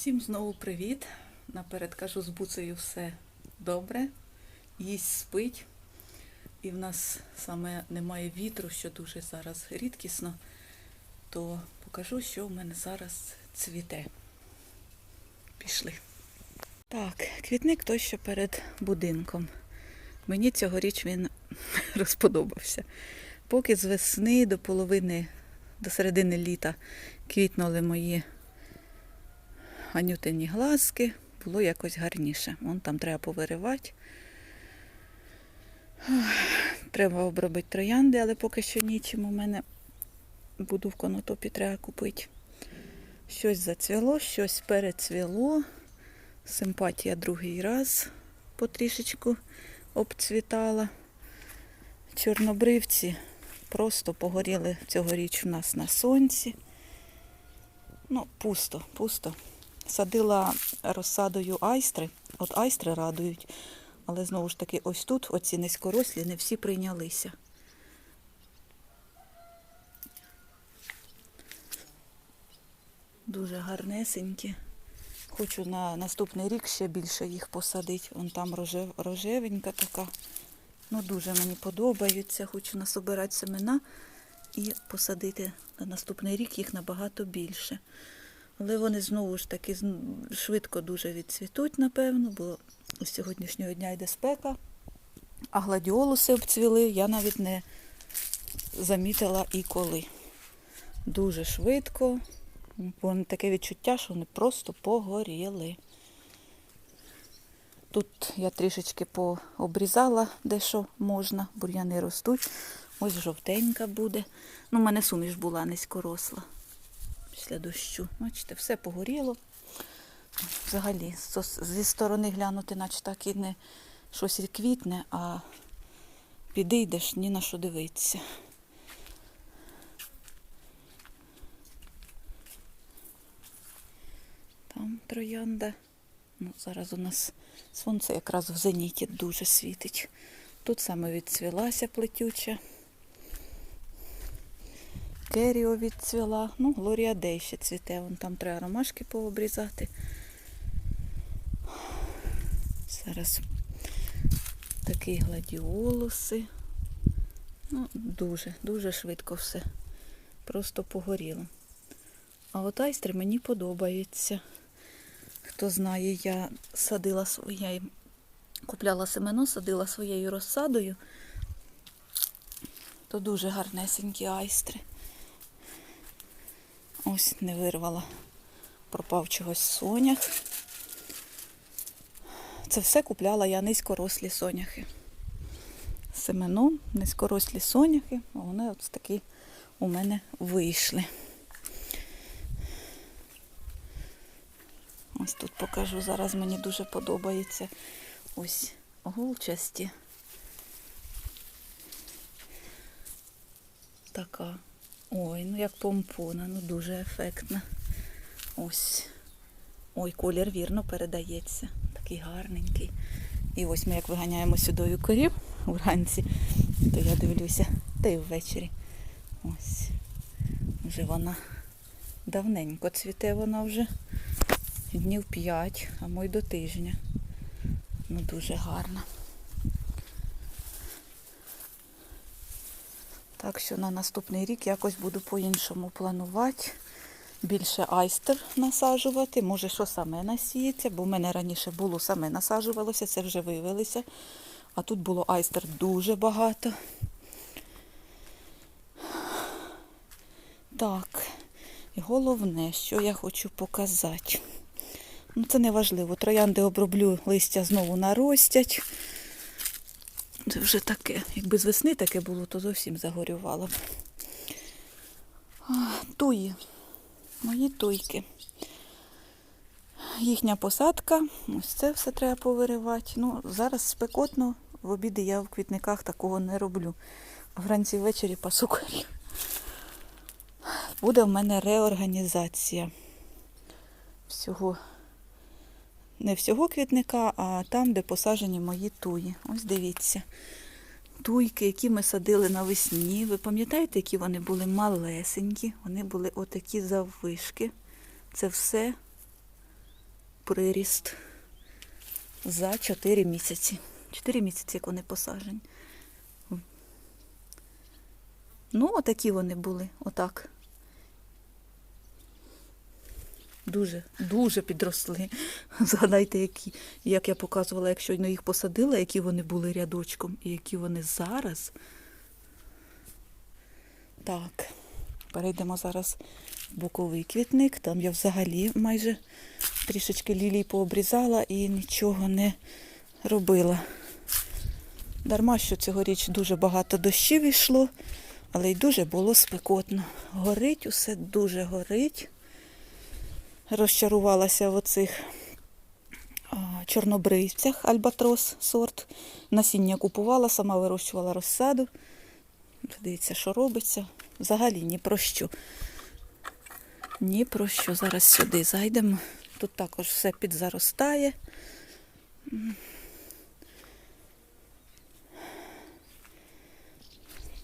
Всім знову привіт. Наперед кажу, з буцею все добре. Їсть спить. І в нас саме немає вітру, що дуже зараз рідкісно. То покажу, що в мене зараз цвіте. Пішли. Так, квітник той, що перед будинком. Мені цьогоріч він розподобався. Поки з весни до половини, до середини літа квітнули мої анютині глазки, було якось гарніше. Вон там треба повиривати. Треба обробити троянди, але поки що нічим у мене буду в конотопі треба купити. Щось зацвіло, щось перецвіло. Симпатія другий раз потрішечку обцвітала. Чорнобривці просто погоріли цьогоріч у нас на сонці. Ну, пусто, пусто. Садила розсадою айстри. От айстри радують. Але знову ж таки, ось тут, оці низькорослі, не всі прийнялися. Дуже гарнесенькі. Хочу на наступний рік ще більше їх посадити. Вон там рожев, рожевенька така. Ну, дуже мені подобаються. Хочу насобирати семена і посадити на наступний рік їх набагато більше. Але вони знову ж таки швидко дуже відцвітуть, напевно, бо з сьогоднішнього дня йде спека. А гладіолуси обцвіли, я навіть не замітила і коли. Дуже швидко. Вони таке відчуття, що вони просто погоріли. Тут я трішечки пообрізала, де що можна, бур'яни ростуть. Ось жовтенька буде. Ну, у мене суміш була низькоросла після дощу. Бачите, все погоріло. Взагалі, зі сторони глянути, наче так і не щось квітне, а підійдеш ні на що дивитися. Там троянда. Ну, зараз у нас сонце якраз в зеніті дуже світить. Тут саме відцвілася плетюча. Керіо відцвіла. Ну, Глорія Дей ще цвіте. Вон там треба ромашки пообрізати. Зараз такі гладіолуси. Ну, дуже, дуже швидко все. Просто погоріло. А от айстри мені подобаються. Хто знає, я садила своє, купляла семено, садила своєю розсадою. То дуже гарнесенькі айстри. Ось не вирвала. Пропав чогось сонях. Це все купляла я низькорослі соняхи. Семено, низькорослі соняхи, вони ось такі у мене вийшли. Ось тут покажу. Зараз мені дуже подобається ось голчасті. Така. Ой, ну як помпона, ну дуже ефектна. Ось. Ой, колір вірно передається. Такий гарненький. І ось ми як виганяємо сюди корів вранці, то я дивлюся, та й ввечері. Ось. Вже вона давненько цвіте вона вже днів 5, а мой до тижня. Ну дуже гарна. Так що на наступний рік якось буду по-іншому планувати. Більше айстер насаджувати. Може, що саме насіється, бо в мене раніше було саме насаджувалося, це вже виявилося. А тут було айстер дуже багато. Так, і головне, що я хочу показати. Ну, це не важливо. Троянди оброблю, листя знову наростять. Це вже таке. Якби з весни таке було, то зовсім загорювало б. Туї. Мої туйки. Їхня посадка. Ось це все треба повиривати. Ну, зараз спекотно, в обіди я в квітниках такого не роблю. Вранці ввечері пасу. Буде в мене реорганізація всього не всього квітника, а там, де посаджені мої туї. Ось дивіться. Туйки, які ми садили навесні. Ви пам'ятаєте, які вони були малесенькі? Вони були отакі заввишки. Це все приріст за 4 місяці. 4 місяці, як вони посаджені. Ну, отакі вони були, отак. Дуже, дуже підросли. Згадайте, які, як я показувала, як щойно їх посадила, які вони були рядочком і які вони зараз. Так, перейдемо зараз в боковий квітник. Там я взагалі майже трішечки лілій пообрізала і нічого не робила. Дарма, що цьогоріч дуже багато дощів йшло, але й дуже було спекотно. Горить усе дуже горить. Розчарувалася в оцих чорнобривцях альбатрос сорт. Насіння купувала, сама вирощувала розсаду. Дивіться, що робиться. Взагалі ні про що. Ні про що. Зараз сюди зайдемо. Тут також все підзаростає.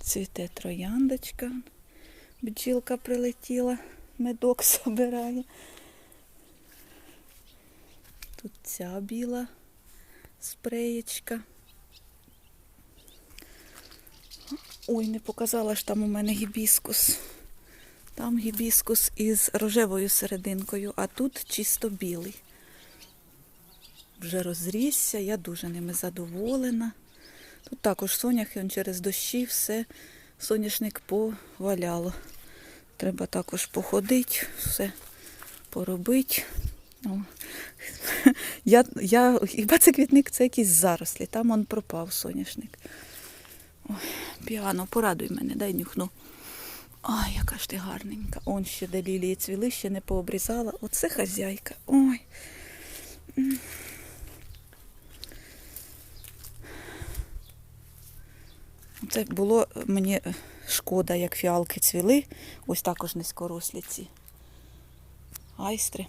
Цвіте трояндочка. Бджілка прилетіла, медок собирає. Тут ця біла спреєчка. Ой, не показала ж там у мене гібіскус. Там гібіскус із рожевою серединкою, а тут чисто білий. Вже розрісся, я дуже ними задоволена. Тут також соняхи он через дощі все соняшник поваляло. Треба також походити, все поробити. Я, я, хіба це квітник, це якісь зарослі, там он пропав соняшник. Ой, піано, порадуй мене, дай нюхну. Ой, яка ж ти гарненька. Он ще де лілії цвіли, ще не пообрізала. Оце хазяйка. Ой. Це було мені шкода, як фіалки цвіли. Ось також низькорослі ці айстри.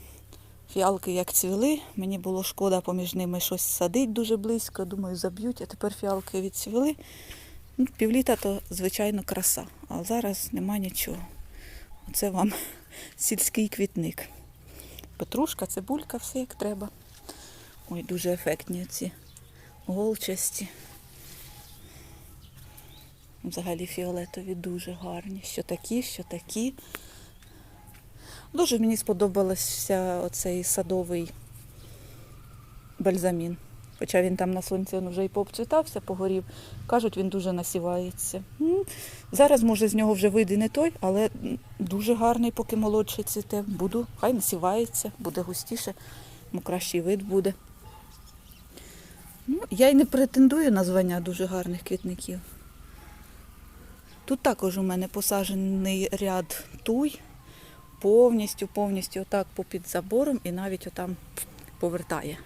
Фіалки як цвіли, мені було шкода поміж ними щось садить дуже близько. Думаю, заб'ють, а тепер фіалки відцвіли. Ну, півліта то, звичайно, краса. А зараз нема нічого. Оце вам сільський квітник. Петрушка, цибулька, все як треба. Ой, дуже ефектні ці голчасті. Взагалі фіолетові дуже гарні. Що такі, що такі. Дуже мені сподобався оцей садовий бальзамін. Хоча він там на сонці вже і пообцвітався, погорів. Кажуть, він дуже насівається. Зараз, може, з нього вже вийде не той, але дуже гарний, поки молодший цвіте. Буду, хай насівається, буде густіше, ну, кращий вид буде. Ну, я й не претендую на звання дуже гарних квітників. Тут також у мене посаджений ряд туй, повністю, повністю отак попід забором і навіть отам повертає.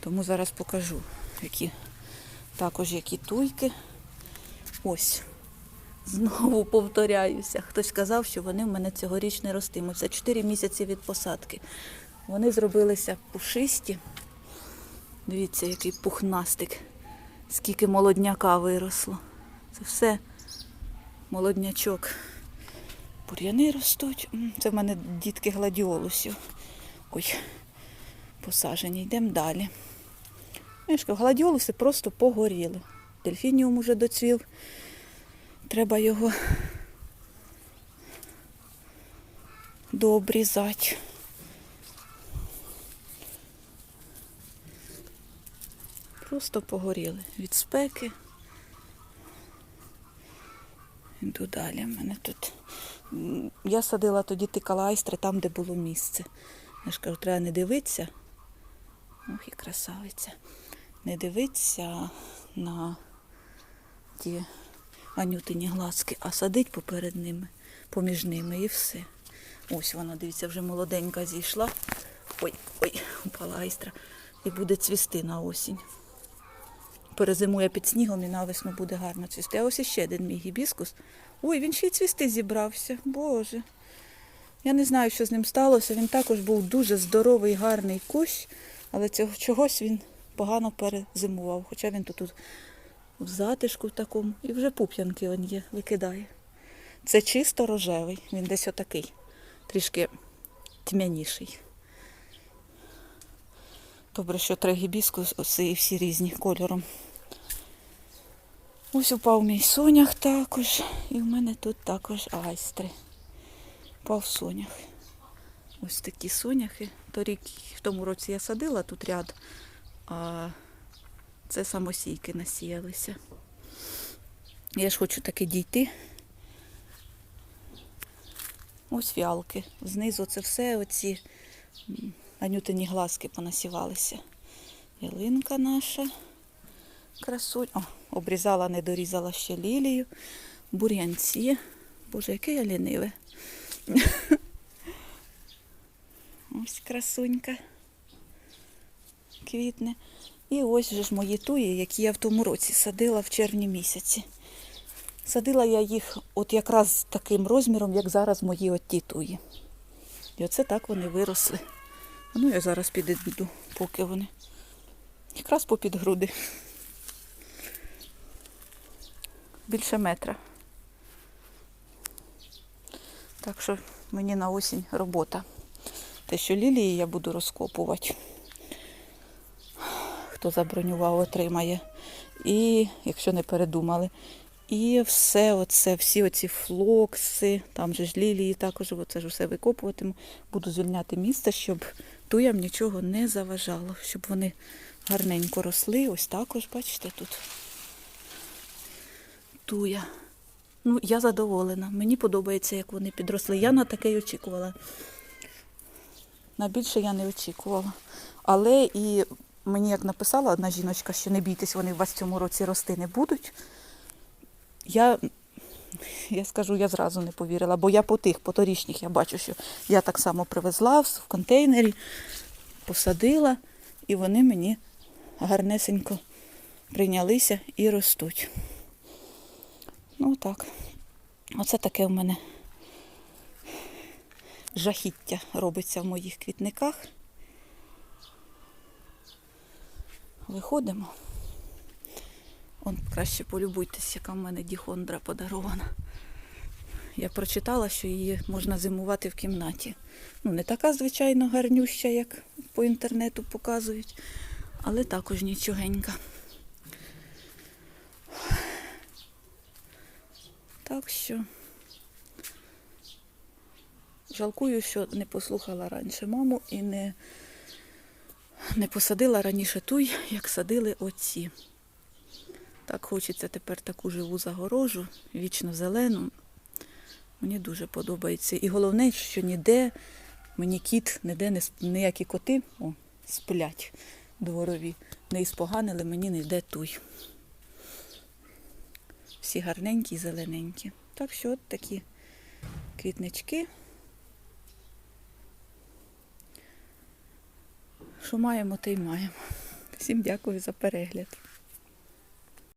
Тому зараз покажу, які також які туйки. Ось. Знову повторяюся. Хтось сказав, що вони в мене цьогоріч не ростимуться. 4 місяці від посадки. Вони зробилися пушисті. Дивіться, який пухнастик, скільки молодняка виросло. Це все молоднячок. Бур'яни ростуть. Це в мене дітки гладіолусів. Ой, посажені. Йдемо далі. Я гладіолуси просто погоріли. Дельфініум уже доцвів. Треба його дообрізати. Просто погоріли від спеки. Йду далі. У мене тут. Я садила тоді тикала айстри там, де було місце. Я ж кажу, треба не дивитися. Ох, і красавиця. Не дивитися на ті анютині глазки, а садить поперед ними, поміж ними і все. Ось вона, дивіться, вже молоденька зійшла. Ой, ой, упала айстра. І буде цвісти на осінь. Перезимує під снігом і навесну буде гарно цвісти. А ось іще один мій гібіскус. Ой, він ще й цвісти зібрався. Боже. Я не знаю, що з ним сталося. Він також був дуже здоровий, гарний кущ, але цього чогось він погано перезимував. Хоча він тут, в затишку такому. І вже пуп'янки он є, викидає. Це чисто рожевий. Він десь отакий, трішки тьмяніший. Добре, що три гібіскуси і всі різні кольором. Ось упав мій сонях також. І в мене тут також айстри. Впав сонях. Ось такі соняхи. Торік в тому році я садила тут ряд, а це самосійки насіялися. Я ж хочу таки дійти. Ось фіалки. Знизу це все оці анютині глазки понасівалися. Ялинка наша. Красунь. О, обрізала, не дорізала ще лілію. Бур'янці. Боже, яке я ліниве. Ось красунька. Квітне. І ось же ж мої туї, які я в тому році садила в червні місяці. Садила я їх от якраз таким розміром, як зараз мої от ті туї. І оце так вони виросли. Ну, я зараз підійду, поки вони. Якраз попід груди. Більше метра. Так що мені на осінь робота. Те, що лілії я буду розкопувати. Хто забронював, отримає. І, якщо не передумали, і все оце, всі оці флокси, там же ж лілії також, оце ж все викопуватиму. Буду звільняти місце, щоб туям нічого не заважало, щоб вони гарненько росли. Ось також, бачите, тут туя. Ну, я задоволена. Мені подобається, як вони підросли. Я на таке й очікувала. На більше я не очікувала. Але і мені як написала одна жіночка, що не бійтесь, вони у вас цьому році рости не будуть. Я, я скажу, я зразу не повірила, бо я по тих, по торішніх, я бачу, що я так само привезла в контейнері, посадила, і вони мені гарнесенько прийнялися і ростуть. Ну так. Оце таке в мене жахіття робиться в моїх квітниках. Виходимо. Он краще полюбуйтесь, яка в мене діхондра подарована. Я прочитала, що її можна зимувати в кімнаті. Ну, не така, звичайно, гарнюща, як по інтернету показують, але також нічогенька. Так що жалкую, що не послухала раніше маму і не, не посадила раніше туй, як садили оці. Так хочеться тепер таку живу загорожу, вічно зелену. Мені дуже подобається. І головне, що ніде мені кіт, ніде не ніякі коти о, сплять дворові, не іспоганили мені ніде туй. Всі гарненькі і зелененькі. Так що от такі квітнички. Що маємо, те й маємо. Всім дякую за перегляд.